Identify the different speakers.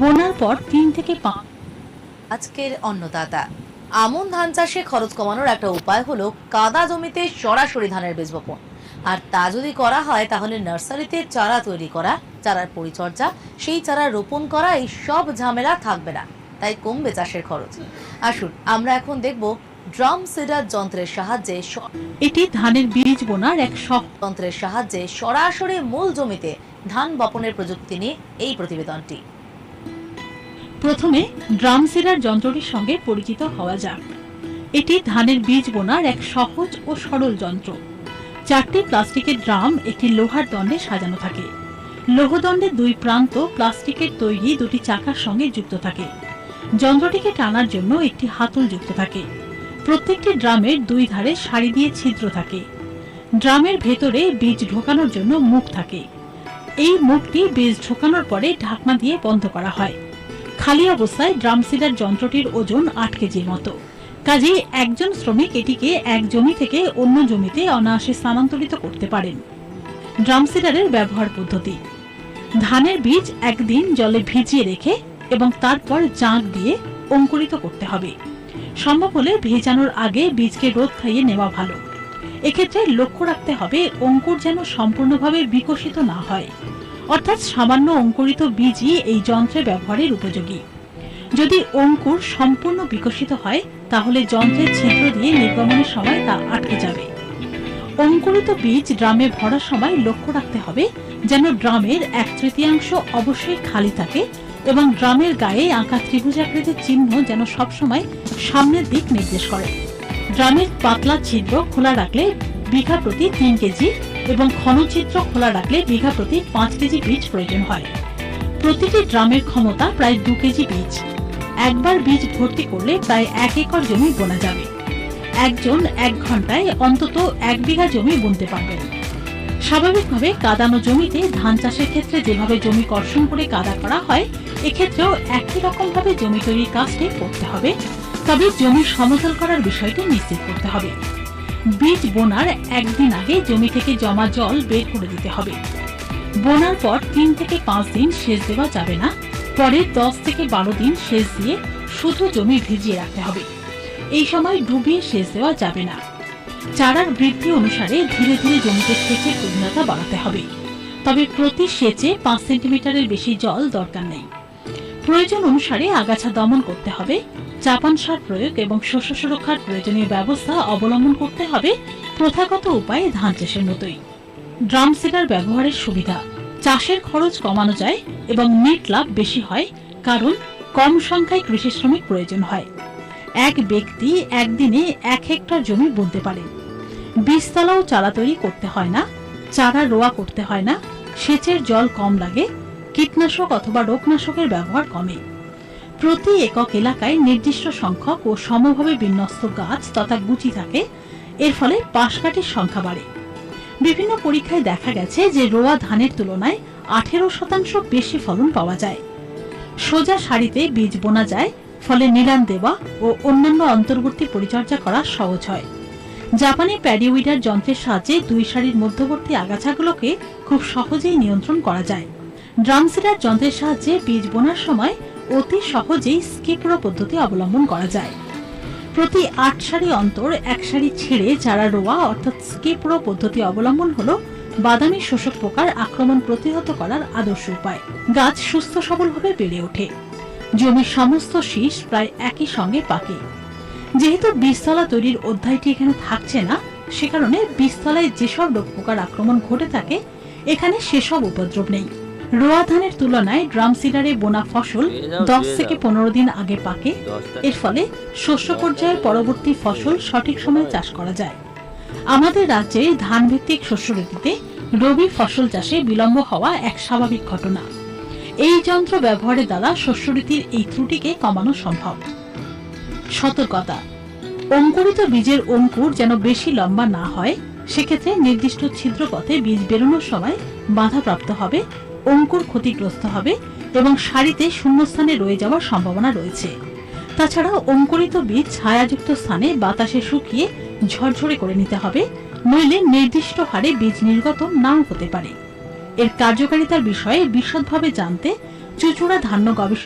Speaker 1: বোনার পর তিন থেকে পাঁচ
Speaker 2: আজকের অন্নদাতা। আমন ধান চাষে খরচ কমানোর একটা উপায় হলো কাদা জমিতে সরাসরি ধানের বীজ বপন। আর তা যদি করা হয় তাহলে নার্সারিতে চারা তৈরি করা চারার পরিচর্যা সেই চারা রোপণ করা এই সব ঝামেলা থাকবে না। তাই কমবে চাষের খরচ। আসুন আমরা এখন দেখব ড্রাম সিডার যন্ত্রের সাহায্যে
Speaker 1: এটি ধানের বীজ বোনার এক সব
Speaker 2: যন্ত্রের সাহায্যে সরাসরি মূল জমিতে ধান বপনের প্রযুক্তি নিয়ে এই প্রতিবেদনটি।
Speaker 1: প্রথমে ড্রাম সিডার যন্ত্রটির সঙ্গে পরিচিত হওয়া যাক। এটি ধানের বীজ বোনার এক সহজ ও সরল যন্ত্র। চারটি প্লাস্টিকের ড্রাম একটি লোহার দণ্ডে সাজানো থাকে। লোহদণ্ডের দুই প্রান্ত প্লাস্টিকের তৈরি দুটি চাকার সঙ্গে যুক্ত থাকে। যন্ত্রটিকে টানার জন্য একটি হাতল যুক্ত থাকে। প্রত্যেকটি ড্রামের দুই ধারে সারি দিয়ে ছিদ্র থাকে। ড্রামের ভেতরে বীজ ঢোকানোর জন্য মুখ থাকে। এই মুখটি বীজ ঢোকানোর পরে ঢাকনা দিয়ে বন্ধ করা হয়। খালি অবস্থায় ড্রাম সিডার যন্ত্রটির ওজন আট কেজির মতো। কাজেই একজন শ্রমিক এটিকে এক জমি থেকে অন্য জমিতে অনায়াসে স্থানান্তরিত করতে পারেন। ড্রাম সিডারের ব্যবহার পদ্ধতি। ধানের বীজ একদিন জলে ভিজিয়ে রেখে এবং তারপর জাঁক দিয়ে অঙ্কুরিত করতে হবে। সম্ভব হলে ভেজানোর আগে বীজকে রোদ খাইয়ে নেওয়া ভালো। এক্ষেত্রে লক্ষ্য রাখতে হবে অঙ্কুর যেন সম্পূর্ণভাবে বিকশিত না হয়। অর্থাৎ সামান্য অঙ্কুরিত বীজই এই যন্ত্রে ব্যবহারের উপযোগী। যদি অঙ্কুর সম্পূর্ণ বিকশিত হয়, তাহলে যন্ত্রের ছিদ্র দিয়ে নির্গমনের সময় তা আটকে যাবে। অঙ্কুরিত বীজ ড্রামে ভরার সময় লক্ষ্য রাখতে হবে যেন ড্রামের এক তৃতীয়াংশ অবশ্যই খালি থাকে এবং ড্রামের গায়ে আঁকা ত্রিভুজাকৃতির চিহ্ন যেন সবসময় সামনের দিক নির্দেশ করে। ড্রামের পাতলা ছিদ্র খোলা রাখলে বিঘা প্রতি তিন কেজি এবং ঘনচিত্র খোলা রাখলে বিঘা প্রতি পাঁচ কেজি বীজ প্রয়োজন হয়। প্রতিটি ড্রামের ক্ষমতা প্রায় দু কেজি বীজ। একবার বীজ ভর্তি করলে প্রায় এক একর জমি বোনা যাবে। একজন এক ঘন্টায় অন্তত এক বিঘা জমি বুনতে পারবেন। স্বাভাবিকভাবে কাদানো জমিতে ধান চাষের ক্ষেত্রে যেভাবে জমি কর্ষণ করে কাদা করা হয়, এক্ষেত্রেও একই রকম ভাবে জমি তৈরির কাজটি করতে হবে। তবে জমি সমতল করার বিষয়টি নিশ্চিত করতে হবে। বীজ বোনার একদিন আগে জমি থেকে জমা জল বের করে দিতে হবে। বোনার পর তিন থেকে পাঁচ দিন সেচ দেওয়া যাবে না, পরে দশ থেকে বারো দিন সেচ দিয়ে শুধু জমি ভিজিয়ে রাখতে হবে। এই সময় ডুবিয়ে সেচ দেওয়া যাবে না। চারার বৃদ্ধি অনুসারে ধীরে ধীরে জমিতে সেচের গভীরতা বাড়াতে হবে। তবে প্রতি সেচে পাঁচ সেন্টিমিটারের বেশি জল দরকার নেই। প্রয়োজন অনুসারে আগাছা দমন করতে হবে চাপান সার প্রয়োগ এবং শস্য সুরক্ষার প্রয়োজনীয় ব্যবস্থা অবলম্বন করতে হবে প্রথাগত উপায়ে ধান চাষের মতোই। ড্রাম সিডার ব্যবহারের সুবিধা, চাষের খরচ কমানো যায় এবং নেট লাভ বেশি হয়, কারণ কম সংখ্যায় কৃষি শ্রমিক প্রয়োজন হয়। এক ব্যক্তি একদিনে এক হেক্টর জমি বুনতে পারে। বীজতলাও চারা তৈরি করতে হয় না, চারা রোয়া করতে হয় না, সেচের জল কম লাগে কীটনাশক অথবা রোগনাশকের ব্যবহার কমে। প্রতি একক এলাকায় নির্দিষ্ট সংখ্যক ও সমভাবে বিন্যস্ত গাছ তথা গুটি থাকে, এর ফলে পাশকাঠির সংখ্যা বাড়ে। বিভিন্ন পরীক্ষায় দেখা গেছে যে রোয়া ধানের তুলনায় আঠেরো শতাংশ বেশি ফলন পাওয়া যায়। সোজা সারিতে বীজ বোনা যায়, ফলে নিরান দেওয়া ও অন্যান্য অন্তর্বর্তী পরিচর্যা করা সহজ হয়। জাপানি প্যাডি উইডার যন্ত্রের সাহায্যে দুই সারির মধ্যবর্তী আগাছাগুলোকে খুব সহজেই নিয়ন্ত্রণ করা যায়। ড্রাম সিডার যন্ত্রের সাহায্যে বীজ বোনার সময় অতি সহজেই স্কিপ্রো পদ্ধতি অবলম্বন করা যায়। প্রতি আট সারি অন্তর এক সারি ছেড়ে চারা রোয়া অর্থাৎ স্কিপ্রো পদ্ধতি অবলম্বন হলো বাদামি শোষক পোকার আক্রমণ প্রতিহত করার আদর্শ উপায়। গাছ সুস্থ সবলভাবে বেড়ে ওঠে। জমির সমস্ত শীষ প্রায় একই সঙ্গে পাকে। যেহেতু বীজতলা তৈরির অধ্যায়টি এখানে থাকছে না, সে কারণে বীজতলায় যেসব রোগ পোকার আক্রমণ ঘটে থাকে, এখানে সেসব উপদ্রব নেই। রোয়া ধানের তুলনায় ড্রাম সিডারে বোনা ফসল দশ থেকে পনেরো দিন আগে পাকে। এর ফলে শস্য পর্যায়ের পরবর্তী ফসল সঠিক সময়ে চাষ করা যায়। আমাদের রাজ্যে ধান ভিত্তিক শস্য ঋতুতে রবি ফসল চাষে বিলম্ব হওয়া এক স্বাভাবিক ঘটনা। এই যন্ত্র ব্যবহারের দ্বারা শস্য ঋতুর এই ত্রুটিকে কমানো সম্ভব। সতর্কতা। অঙ্কুরিত বীজের অঙ্কুর যেন বেশি লম্বা না হয়, সেক্ষেত্রে নির্দিষ্ট ছিদ্রপথে বীজ বেরোনোর সময় বাধাপ্রাপ্ত হবে অঙ্কুর ক্ষতিগ্রস্ত হবে এবং সারিতে শূন্যস্থানে রয়ে যাওয়ার সম্ভাবনা রয়েছে। তাছাড়া অঙ্কুরিত বীজ ছায়াযুক্ত স্থানে বাতাসে শুকিয়ে ঝরঝরে করে নিতে হবে, নইলে নির্দিষ্ট হারে বীজ নির্গত নাও হতে পারে। এর কার্যকারিতার বিষয়ে বিশদভাবে জানতে চুচুড়া ধান্য গবেষণা